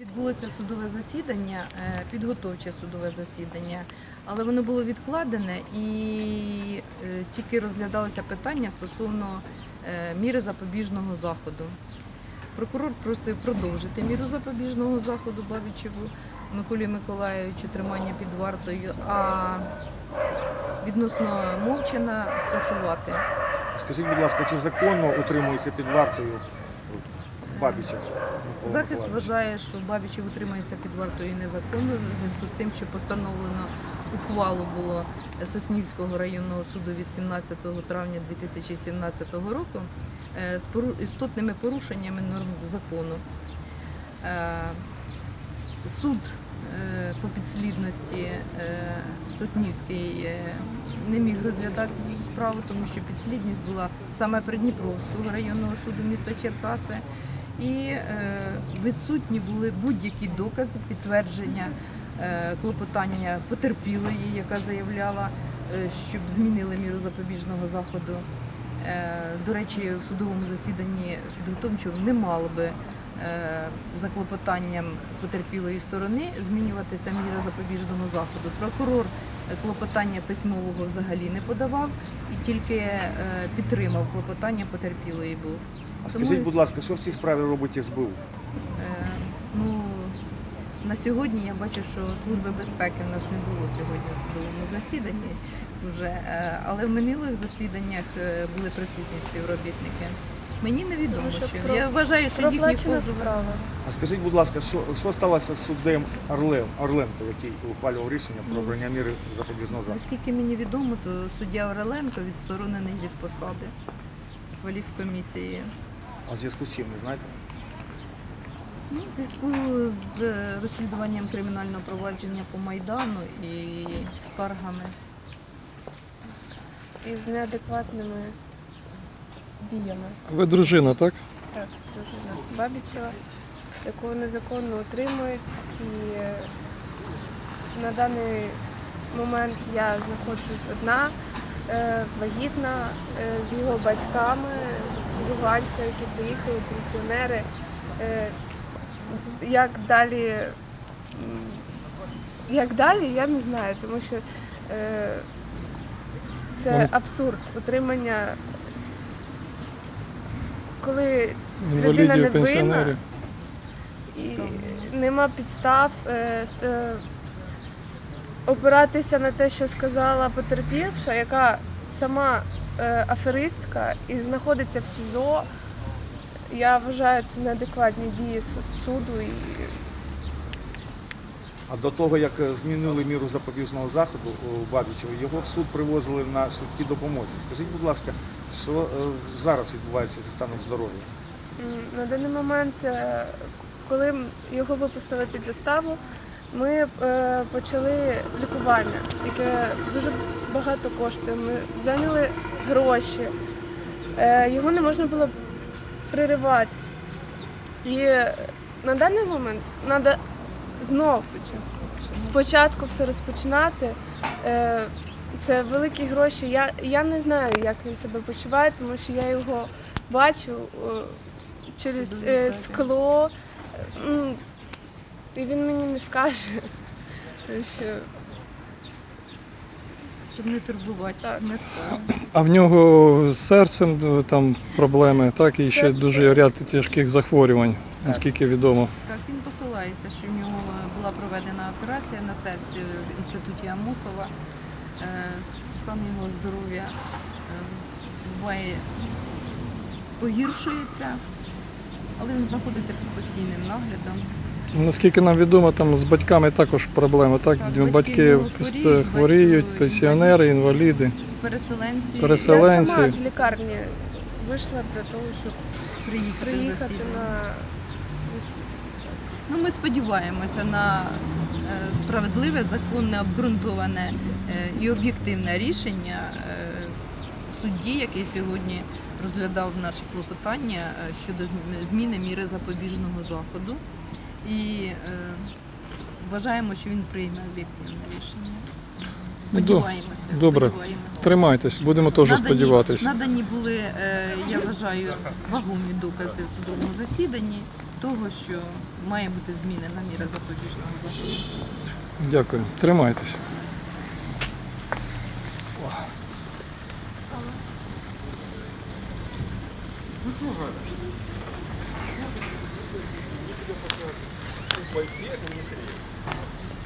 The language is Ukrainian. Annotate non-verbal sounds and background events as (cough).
Відбулося судове засідання, е, підготовче судове засідання, але воно було відкладене і е, тільки розглядалося питання стосовно е, міри запобіжного заходу. Прокурор просив продовжити міру запобіжного заходу Бабічеву Миколі Миколаївичу тримання під вартою, а відносно Мовчина скасувати. Скажіть, будь ласка, чи законно утримується під вартою Бабіча? Захист вважає, що Бабічев утримується під вартою незаконно в зв'язку з тим, що постановлено ухвалу було Соснівського районного суду від 17 травня 2017 року е, з істотними порушеннями норм закону. Е, Суд е, по підслідності Соснівський не міг розглядати цю справу, тому що підслідність була саме Придніпровського районного суду міста Черкаси і е, відсутні були будь-які докази підтвердження е, клопотання потерпілої, яка заявляла, е, щоб змінили міру запобіжного заходу. До речі, в судовому засіданні підготовчого не мало би за клопотанням потерпілої сторони змінюватися міра запобіжного заходу. Прокурор клопотання письмового взагалі не подавав і тільки підтримав клопотання потерпілої був. А Тому- скажіть, будь ласка, що в цій справі робить СБУ? Е, Ну, на сьогодні я бачу, що Служби безпеки в нас не було сьогодні у судовому засіданні вже, е, але в минулих засіданнях е, були присутні співробітники. Мені невідомо, що що про- я вважаю, що Проплачена позови. справа. А скажіть, будь ласка, що, що сталося з суддем Орлем, Орленко, який ухвалював рішення про обрання міри запобіжного заходу? Наскільки мені відомо, то суддя Ореленко відсторонений від посади кваліфкомісії. А в зв'язку з чим, не знаєте? Ну, в зв'язку з розслідуванням кримінального провадження по Майдану і скаргами. І з неадекватними діями. Ви дружина, так? Так, дружина Бабічева, яку незаконно утримують. І е, на даний момент я знаходжусь одна, е, вагітна е, з його батьками з Луганська, які приїхали, пенсіонери. Е, Як далі, як далі, я не знаю, тому що е, це Ну. абсурд утримання, коли Людина не пенсіонерів. і нема підстав е, опиратися на те, що сказала потерпівша, яка сама аферистка і знаходиться в СІЗО. Я вважаю, це неадекватні дії суд- суду і А до того, як е, змінили міру запобіжного заходу у Бабічева, його в суд привозили на швидкій допомозі. Скажіть, будь ласка, що е, зараз відбувається зі станом здоров'я? На даний момент, е, коли його випустили під заставу, ми е, почали лікування, яке дуже багато коштує. Ми зайняли гроші. Е, Його не можна було приривати. І на даний момент треба знов спочатку все розпочинати. Е, Це великі гроші. Я, я не знаю, як він себе почуває, тому що я його бачу е, через скло. І він мені не скаже. Тому (laughs) що Щоб не турбувати, Так. не скажу. А в нього з серцем е, там проблеми, так, і ще Серце. дуже ряд тяжких захворювань, наскільки відомо. Так, він посилається, що в нього була проведена операція на серці в інституті Амусова. Е, Стан його здоров'я е, буває погіршується, але він знаходиться під постійним наглядом. Наскільки нам відомо, там з батьками також проблеми, так? Так, батьки хворіють, хворіють, пенсіонери, інваліди. Переселенці Пересел- я сама з лікарні вийшла для того, щоб приїхати, приїхати на. Ну, ми сподіваємося на е, справедливе, законне, обґрунтоване е, і об'єктивне рішення е, судді, який сьогодні розглядав наші клопотання щодо зміни міри запобіжного заходу. І е, вважаємо, що він прийме об'єктивне рішення. Сподіваємося. Добре. сподіваємося. Тримайтесь, будемо теж Надані- сподіватися. Надані були, е, я вважаю, вагомі докази в судовому засіданні. того, що має бути змінена міра запобіжного заходу. Дякую. Тримайтеся.